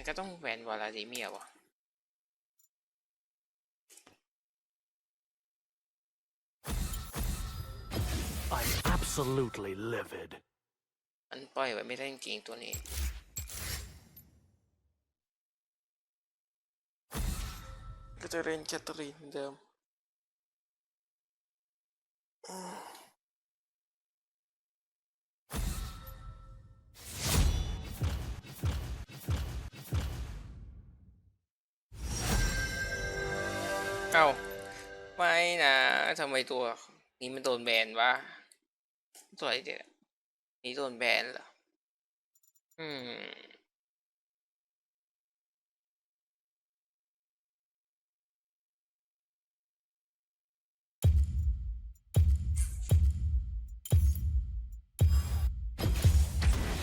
มันก็ต้องแหวนวลาดิเมียร์วะ I'm absolutely livid. มันปล่อยไว้ไม่ได้จริงๆตัวนี้ ก็จะเล่นแคทเธอรีนเหมือนเดิม เอ้าไม่นะทำไมตัวนี้มันโดนแบนวะตัวอะไรเนี่ยนี่โดนแบนเหรอ อืม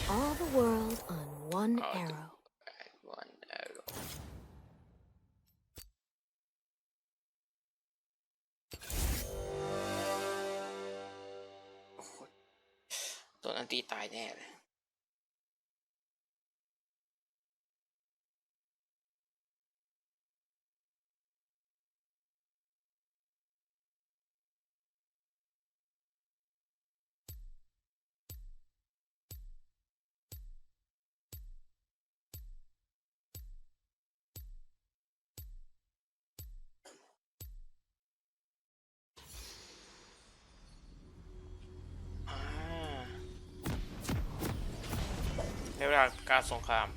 All the ันตีตายแน่เลย ลาการสงคราม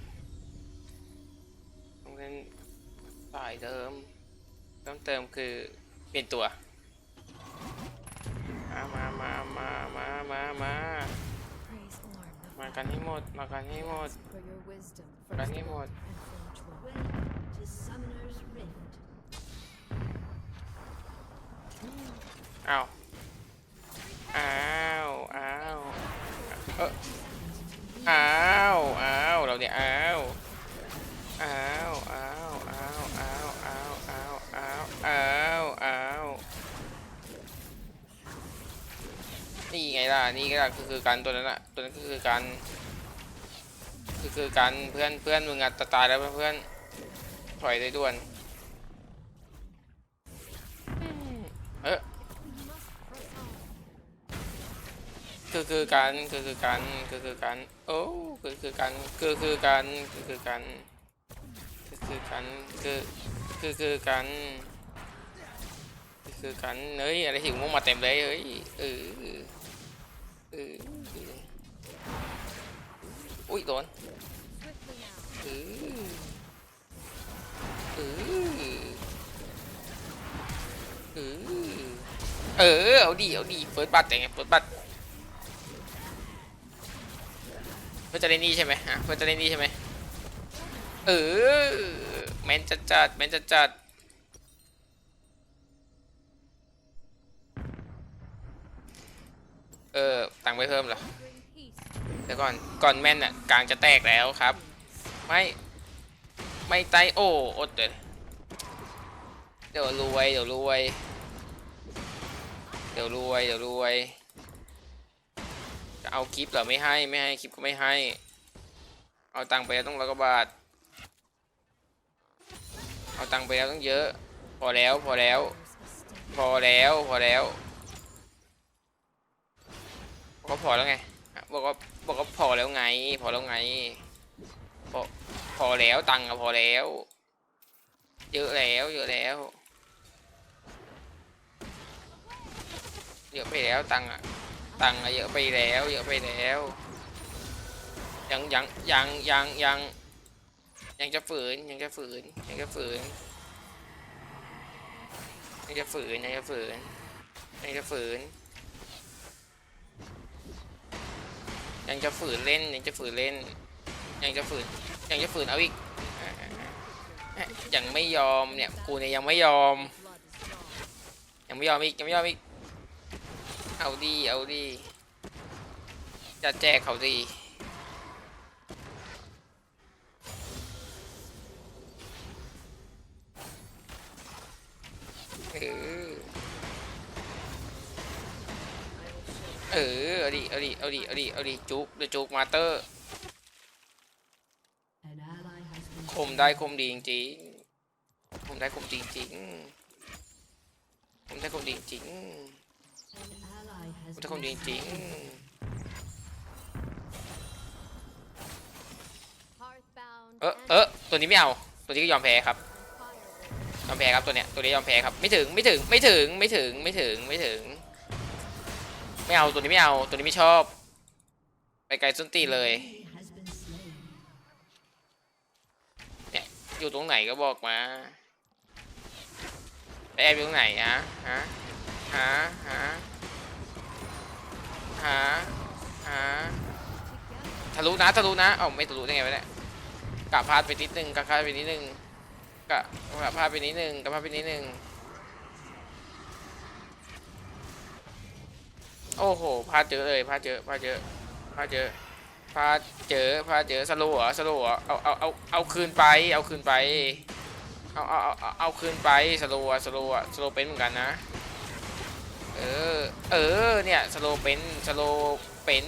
ต้องเล่นสายเดิมเติมเติมคือเปลี่ยนตัว มามามามามามามา Praise Orm, the มากันให้หมด มากันให้หมด for your wisdom, มากันให้หมด and for which one. Welcome to Summoner's Rift. อ้าวอ้าวอ้าวเอออ้าว นี่ไงล่ะนี่ก็คือคือกันตัวนั้นอะตัวนั้นก็คือกันคือคือกันเพื่อนเพื่อนมึงอะตายแล้วเพื่อนถอยเลยด่วนเออคือคือกันคือคือกันคือคือกันโอ้คือคือกันคือคือกันคือคือกันคือคือกันคือคือคือกันคือคือกันเฮ้ยอะไรถึงมุกมาเต็มเลยเฮ้ยเออ เอออุ้ยโดนเออเออเออเออเอาดิเอาดิเฟิร์สบัตแต่ไงเฟิร์สบัตเพื่อจะเล่นนี่ใช่ไหมฮะเพื่อจะเล่นนี่ใช่ไหมเออแมนจัดจัดแมนจัดจัดเออ ไม่เพิ่มเหรอเดี๋ยวก่อนก่อนแม่นอะกลางจะแตกแล้วครับ ไม่ไม่ไตโอ้อดเลยเดี๋ยวรวยเดี๋ยวรวยเดี๋ยวรวยเดี๋ยวรวยจะเอาคลิปเหรอไม่ให้ไม่ให้คลิปก็ไม่ให้ เอาตังค์ไปแล้วต้องร้อยกว่าบาทเอาตังค์ไปแล้วต้องเยอะ พอแล้วพอแล้ว พอแล้วพอแล้ว กว่าพอแล้วไงบอกว่าบอกว่าพอแล้วไง พอแล้วไง พอพอแล้วตังค์อะพอแล้ว เยอะแล้วเยอะแล้วเยอะไปแล้วตังค์อะตังค์อะเยอะไปแล้ว เยอะไปแล้ว ยังยังยังยังยังยังจะฝืนยังจะฝืนยังจะฝืนยังจะฝืนยังจะฝืนยังจะฝืน ยังจะฝืนเล่นยังจะฝืนเล่น ยังจะฝืนยังจะฝืนเอาอีกยังไม่ยอมเนี่ยกูเนี่ยยังไม่ยอม ยังไม่ยอมอีกยังไม่ยอมอีกเอาดีเอาดีจะแจกเขาดีเออ เออเอาดิเอาดิเอาดิเอาดิเอาดิจุกเดี๋ยวจุกมาเตอร์คมได้คมดีจริงๆผมได้คมดีจริงๆผมได้คมดีจริงๆคมได้คมดีจริงเออเออตัวนี้ไม่เอา ตัวนี้ก็ยอมแพ้ครับ ยอมแพ้ครับตัวเนี้ย ตัวนี้ยอมแพ้ครับ ไม่ถึง ไม่ถึง ไม่ถึง ไม่ถึง ไม่ถึง ไม่ถึง ไม่เอาตัวนี้ไม่เอาตัวนี้ไม่ชอบ ไปไกลส้นตีเลยเนี่ยอยู่ตรงไหนก็บอกมาไปแอบอยู่ตรงไหนฮะฮะฮะฮะฮะฮะทะลุนะทะลุนะเอ้าไม่ทะลุได้ไงวะเนี่ยกะพลาดไปนิดนึงกะพลาดไปนิดนึงกะกะพลาดไปนิดนึงกะพลาดไปนิดนึง โอ้โหพลาดเจอเลยพลาดเจอพลาดเจอพลาดเจอพลาดเจอพลาดเจอสโลว์เหรอสโลว์เหรอเอาเอาเอาเอาคืนไป เอาคืนไป เอาเอาเอาเอาเอาคืนไปสโลว์อะสโลว์อะสโลว์เป็นเหมือนกันนะ เออ เออ เนี่ยสโลว์เป็นสโลว์เป็น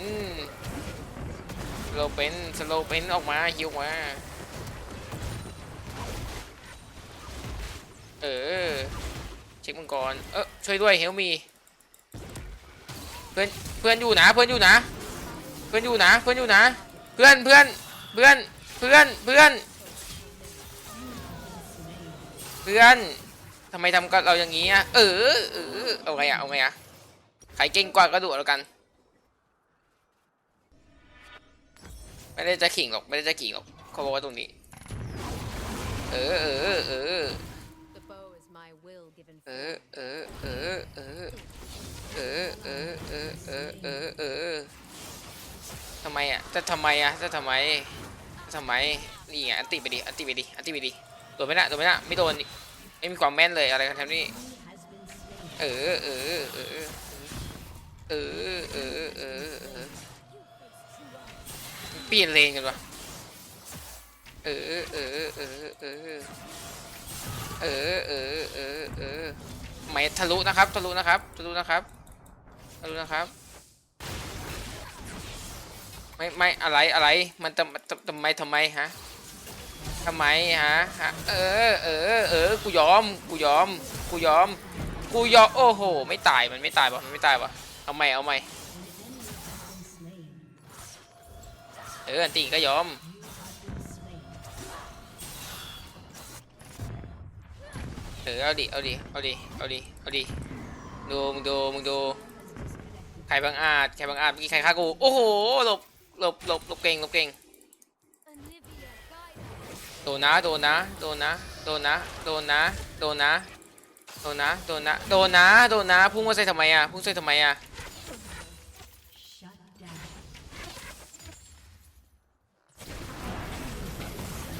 สโลว์เป็นสโลว์เป็นออกมาฮิวมา เออเช็คมังกรเออช่วยด้วยเฮลมี เพื่อนเพื่อนอยู่นะเพื่อนอยู่นะเพื่อนอยู่นะเพื่อนอยู่นะ เพื่อนเพื่อนเพื่อนเพื่อนเพื่อนเพื่อนทำไมทำกับเราอย่างนี้อะเออเออเอาไงอะเอาไงอะใครเก่งกว่าก็ดูแล้วกัน ไม่ได้จะขิงหรอกไม่ได้จะขิงหรอกเขาบอกว่าตรงนี้ เออเออเออเออเออเออเออ เออเออเออเออเออเออทำไมอะจะทำไมอะจะทำไมทำไมนี่ไงอันติไปดิอันติไปดิอันติไปดิโดนไม่ได้โดนไม่ได้ไม่โดนไม่มีความแม่นเลยอะไรกันแทบนี่เออเออเออเออเออเออเออเปลี่ยนเลนกันวะเออเออเออเออเออเออเออเออไม่ทะลุนะครับทะลุนะครับทะลุนะครับ ทะลุนะครับ ไม่ไม่อะไรอะไร มันทำทำทำไมทำไมฮะทำไมฮะฮะเออเออเออกูยอมกูยอมกูยอมกูยอมโอ้โหไม่ตายมันไม่ตายวะมันไม่ตายวะเอาใหม่เอาใหม่เอออันตีก็ยอมเออเอาดิเอาดิเอาดิเอาดิเอาดิดูมึงดูมึงดู รบางอาจใครบางอาจเมื่อกี้ใครฆ่ากู โอ้โห หลบ หลบ หลบ หลบเก่ง หลบเก่ง โดนนะ โดนนะ โดนนะ โดนนะ โดนนะ โดนนะ โดนนะ โดนนะ โดนนะ โดนนะ พุ่งมาใส่ทำไมอะ พุ่งใส่ทำไมอะ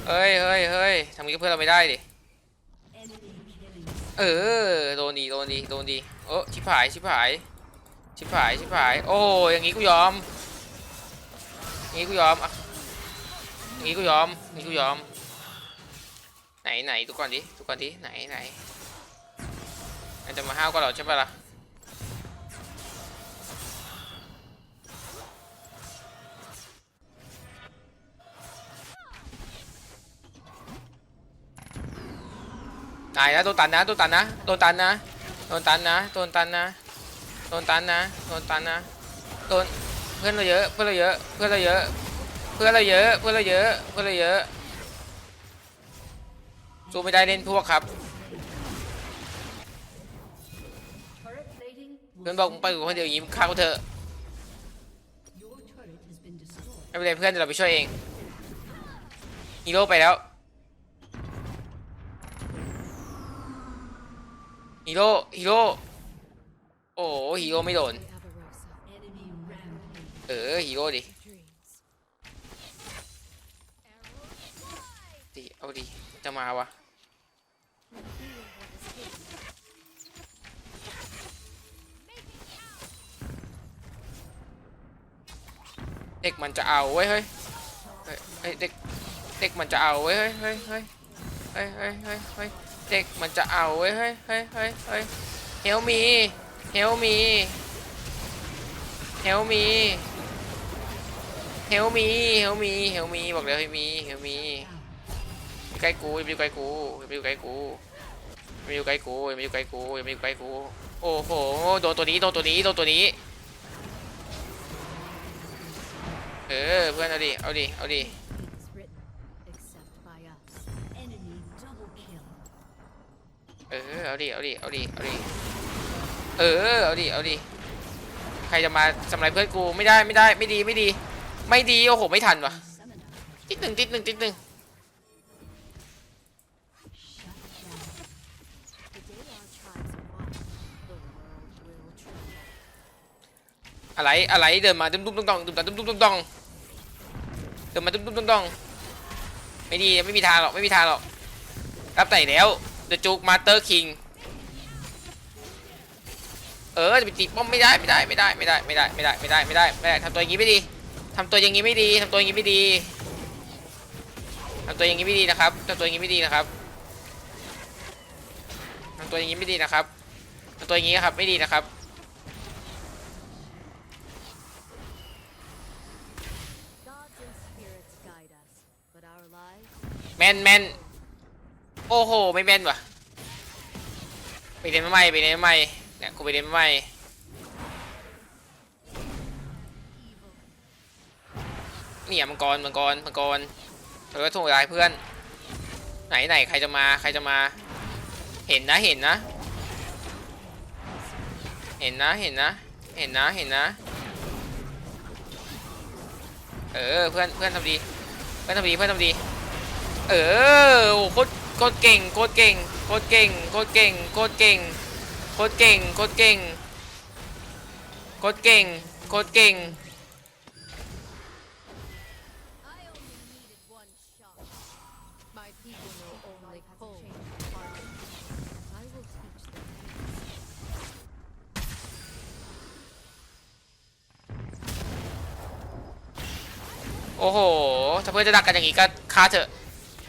เฮ้ยเฮ้ยเฮ้ยทำงี้กับเพื่อนเราไม่ได้ดิ เออ โดนดี โดนดี โดนดี โอ้ชิบหาย ชิบหาย ชิบหาย ชิบหาย โอ้อย่างงี้กูยอมอย่างงี้กูยอมอะอย่างงี้กูยอมอย่างงี้กูยอม ไหนไหนดูก่อนดิดูก่อนดิไหนไหนมันจะมาห้าวกับเราใช่ปะล่ะตายนะโดนตันนะโดนตันนะโดนตันนะโดนตันนะโดนตันนะ โดนตันนะโดนตันนะโดนเพื่อนเราเยอะเพื่อนเราเยอะเพื่อนเราเยอะเพื่อนเราเยอะเพื่อนเราเยอะเพื่อนเราเยอะสู้ไม่ได้เล่นพวกครับเพื่อนบอกมึงไปกับคนเดียวย่างนี้มึงฆ่ากูเถอะไม่เป็นไรเพื่อนเราไปช่วยเองฮีโร่ไปแล้วฮีโร่ฮีโร่ โอ้โหฮีโร่ไม่โดน เออฮีโร่ดิดิเอาดิจะมาวะเด็กมันจะเอาเว้ยเฮ้ยเฮ้ยเฮ้ยเด็กเด็กมันจะเอาเว้ยเฮ้ยเฮ้ยเฮ้ยเฮ้ยเฮ้ยเฮ้ยเฮ้ยเด็กมันจะเอาเว้ยเฮ้ยเฮ้ยเฮ้ยเฮ้ยเฮลมี เฮลมีเฮลมีเฮลมีเฮลมีเฮลมีบอกเลยเฮลมีเฮลมีใกล้กูอย่ามาอยู่ใกล้กูอย่ามาอยู่ใกล้กูอย่ามาอยู่ใกล้กูอย่ามาอยู่ใกล้กูอย่ามาอยู่ใกล้กูโอ้โหโดนตัวนี้โดนตัวนี้โดนตัวนี้เออเพื่อนเอาดิเอาดิเอาดิเออเอาดิเอาดิเอาดิเอาดิ เออเอาดิเอาดิใครจะมาทำลายเพื่อนกูไม่ได้ไม่ได้ไม่ดีไม่ดี ไม่ดีโอ้โหไม่ทันวะติดหนึ่งติดหนึ่งติดหนึ่งอะไรอะไรเดินมาตุ้มตุ้มตุ้มตองตุ้มตุ้มตุ้มตุ้มตองเดินมาตุ้มตุ้มตุ้มตองไม่ดีไม่มีทางหรอกไม่มีทางหรอกรับไหนแล้วเดอะจุกมาเตอร์คิง เออจะไปตีบป้อมไม่ได้ไม่ได้ไม่ได้ไม่ได้ไม่ได้ไม่ได้ไม่ได้ไม่ได้ไม่ได้ทำตัวอย่างนี้ไม่ดีทำตัวอย่างนี้ไม่ดีทำตัวอย่างนี้ไม่ดีทำตัวอย่างนี้ไม่ดีนะครับทำตัวอย่างนี้ไม่ดีนะครับทำตัวอย่างนี้ไม่ดีนะครับทำตัวอย่างนี้ครับไม่ดีนะครับแมนแมนโอ้โหไม่แมนว่ะไปเรียนมาใหม่ไปเรียนมาใหม่ เนี่ยกูไปเรียนมาใหม่เนี่ยมังกรมังกรมังกรเออส่งไลน์เพื่อน ไหนไหนใครจะมาใครจะมา เห็นนะเห็นนะ เห็นนะเห็นนะ เห็นนะเห็นนะ เออเพื่อนเพื่อนทำดี เพื่อนทำดีเพื่อนทำดี เออโอ้โคตรโคตรเก่งโคตรเก่งโคตรเก่งโคตรเก่งโคตรเก่ง โคตรเก่งโคตรเก่งโคตรเก่งโคตรเก่งโอ้โห ถ้าเพื่อนจะดักกันอย่างนี้ก็ฆ่าเถอะ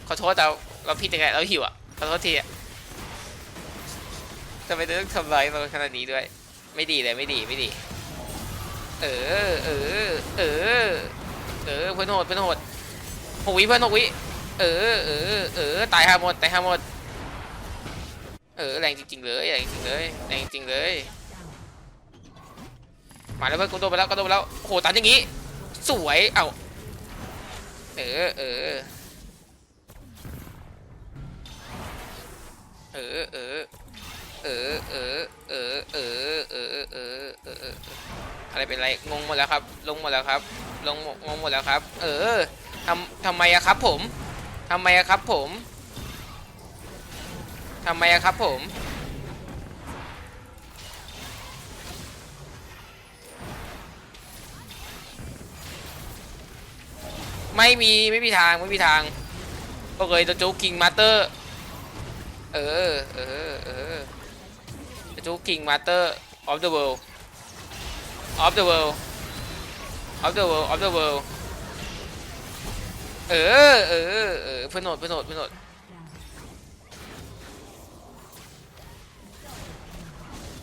ขอโทษแต่เราผิดยังไงเราหิวอะ ขอโทษทีอะ ทำไมต้องทำร้ายเราขนาดนี้ด้วย ไม่ดีเลยไม่ดีไม่ดี เออเออเออเออเพื่อนโหดเพื่อนโหดหกวิเพื่อนหกวิเออเออเออตายห้าหมดตายห้าหมดเออแรงจริงๆเลยแรงจริงเลยแรงจริงเลยมาแล้วเพื่อนกูโดนไปแล้วก็โดนไปแล้วโอ้โหตันอย่างงี้ สวยเอ้าเออเออ เป็นไรงงหมดแล้วครับ ลงหมดแล้วครับ ลงงงหมดแล้วครับ เออทำทำไมอะครับ ผมทำไมอะครับ ผมทำไมอะครับผมไม่มีไม่มีทางไม่มีทางก็เลยจะจูคิงมาสเตอร์ เออเออเออจะจูคิงมาสเตอร์ of the world of the world of the world of the world เออฟเดออเออเพื่อนโหนดเพื่อนโหนดเพื่อนโหนด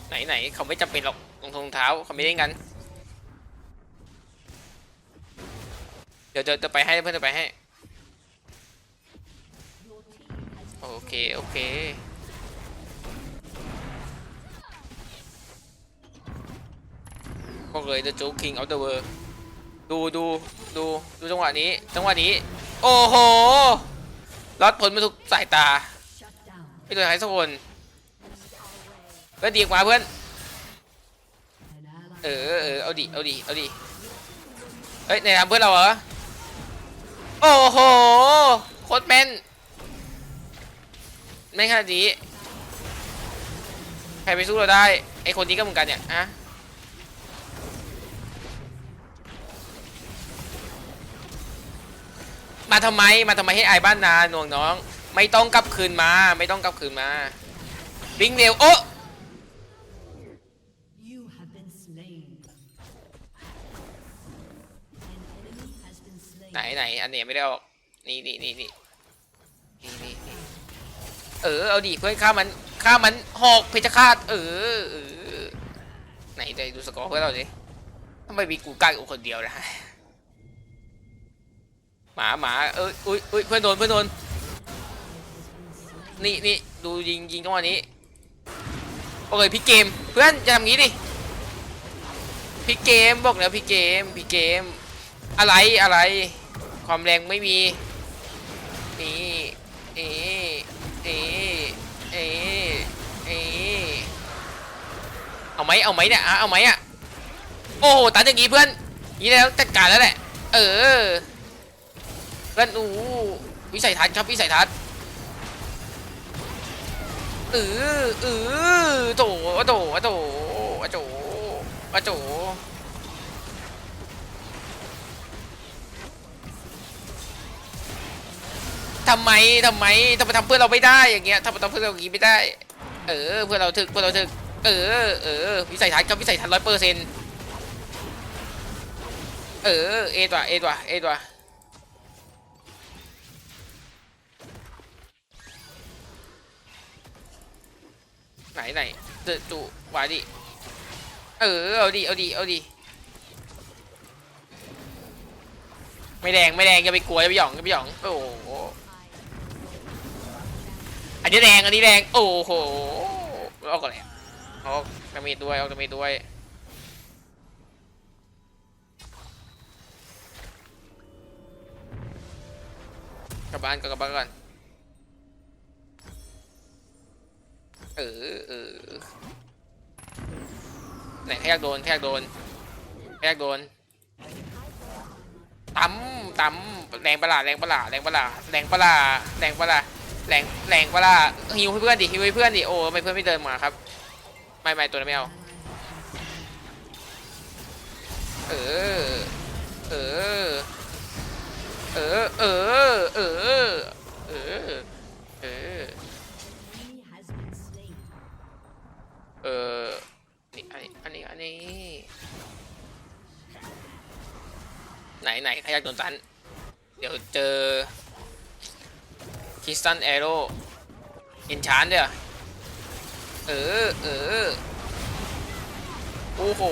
ไหนไหนเขาไม่จำเป็นหรอกรองเท้าเขาไม่เล่นกัน เดี๋ยวจะจะไปให้เพื่อนจะไปให้ โอเค โอเค ก็เลย The Joke King of the World ดูดูดูดูจังหวะนี้ จังหวะนี้ โอ้โหลอดผลมาทุกสายตาไม่โดนใครสักคนเพื่อนดีกว่าเพื่อน เออเออเอาดิเอาดิเอาดิเฮ้ยในทำเพื่อนเราเหรอ โอ้โหโคตรแม่นแม่งขนาดนี้ใครไปสู้เราได้ไอคนนี้ก็เหมือนกันเนี่ยฮะ มาทำไมมาทำไมให้อายบ้านนาหน่วงน้อง ไม่ต้องกลับคืนมา ไม่ต้องกลับคืนมาวิ่งเร็วโอ้ You have been slain. An enemy has been slain. ไหนไหนอันเนี้ยไม่ได้ออกนี่นี่นี่นี่นี่นี่นี่เออเอาดิเพื่อนฆ่ามันฆ่ามันหอกเพชฌฆาตเออเออไหนได้ดูสกอร์เพื่อนเราดิทำไมมีกูกล้าอยู่คนเดียวนะ หมาหมาเอออุ้ยอุ้ยเพื่อนโดนเพื่อนโดนนี่นี่ดูยิงยิงจังหวะนี้โอเคพี่เกมเพื่อนจะทำงี้ดิพี่เกมบอกแล้วพี่เกมพี่เกม อะไรอะไร ความแรงไม่มีนี่นี่นี่นี่นี่เอาไหมเอาไหมเนี่ยเอาไหมอะโอ้โหตันอย่างงี้เพื่อนนี่แล้วจัดการแล้วแหละเออ เพื่อนอู้วิสัยทัศน์ครับวิสัยทัศน์เออเออโถโถโถโถโถทำไมทำไมทำไมทำเพื่อเราไม่ได้อย่างเงี้ยทำไมทำเพื่อเราอย่างงี้ไม่ได้ เออ เพื่อเราถึกเพื่อเราถึกเออเออวิสัยทัศน์ครับวิสัยทัศน์ร้อยเปอร์เซ็นต์เออเอตัวเอตัวเอตัว ไหนไหนเดจูวาดิเออเอาดิเอาดิเอาดิไม่แดงไม่แดงอย่าไปกลัวอย่าไปหยองอย่าไปหยองโอ้โหอันนี้แดงอันนี้แดงโอ้โหเอาก่อนเลยเอาดาเมจด้วยเอาดาเมจด้วยกลับบ้านก่อนกลับบ้านก่อน เออเออไหนแค่อยากโดนแค่อยากโดนแค่อยากโดนตั้มตั้มแรงประหลาดแรงประหลาดแรงประหลาดแรงประหลาดแรงประหลาดแรงแรงประหลาดฮิวเพื่อนดิฮิวเพื่อนดิโอ้ไม่เพื่อนไม่เดินมาครับไม่ไม่ตัวนั้นไม่เอาเออเออเออเออเออ โดนตัน เดี๋ยวเจอคิสตันแอโร่อินชานเด้อเออเออโอ้โห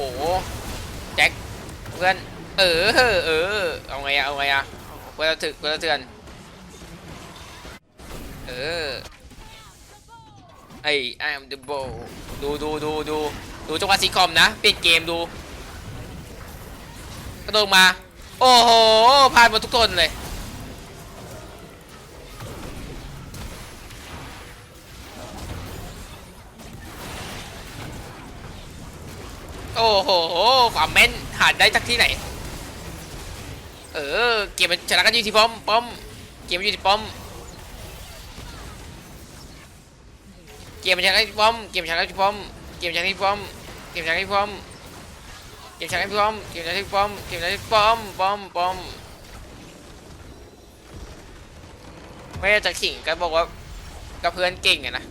แจ็คเพื่อน เออเออเอาไงอะเอาไงอะเพื่อนเราถึกเพื่อนเราเตือน เออไอ้ I am the b o ดูดูดูดูดูจังหวะซีคอมนะ เปลี่ยนเกมดู กระโดดมา โอ้โหพลาดหมดทุกคนเลย โอ้โหความแม่นหาได้จากที่ไหน เออ เกมมันชนะกันอยู่ที่ป้อมป้อม เกมมันอยู่ที่ป้อม เกมมันชนะที่ป้อม เกมชนะที่ป้อม เกมชนะที่ป้อม เกมชนะที่ป้อม เกมชนะที่ป้อมเกมชนะที่ป้อมเกมชนะที่ป้อมป้อมป้อมไม่ได้จะขิงก็บอกว่ากับเพื่อนเก่งอะนะ